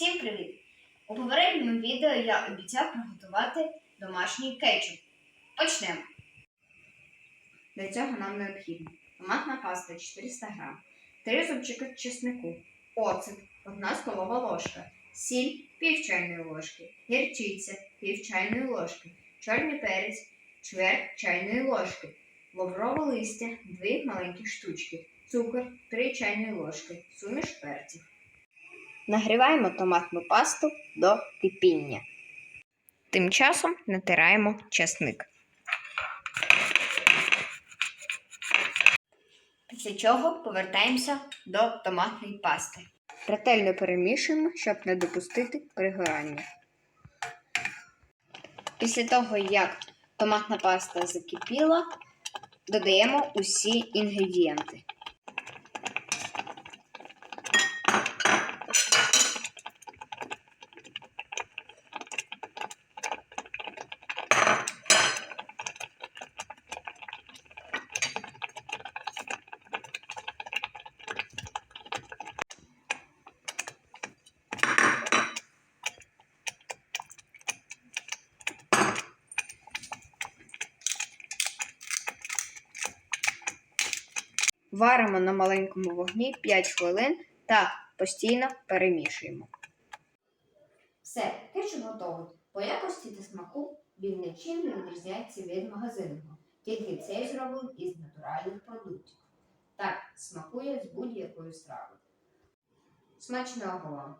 Всім привіт! У попередньому відео я обіцяв приготувати домашній кетчуп. Почнемо. Для цього нам необхідно томатна паста 400 г, 3 зубчики чеснику, оцет 1 столова ложка, сіль пів чайної ложки, гірчиця пів чайної ложки, чорний перець чверть чайної ложки, лаврове листя 2 маленькі штучки, цукор 3 чайні ложки, суміш перців. Нагріваємо томатну пасту до кипіння. Тим часом натираємо чесник. Після чого повертаємося до томатної пасти. Ретельно перемішуємо, щоб не допустити пригорання. Після того, як томатна паста закипіла, додаємо усі інгредієнти. Варимо на маленькому вогні 5 хвилин та постійно перемішуємо. Все, кетчуп готовий. По якості та смаку він нічим не відрізняється від магазинного, тільки цей зроблений із натуральних продуктів. Так, смакує з будь-якою стравою. Смачного вам!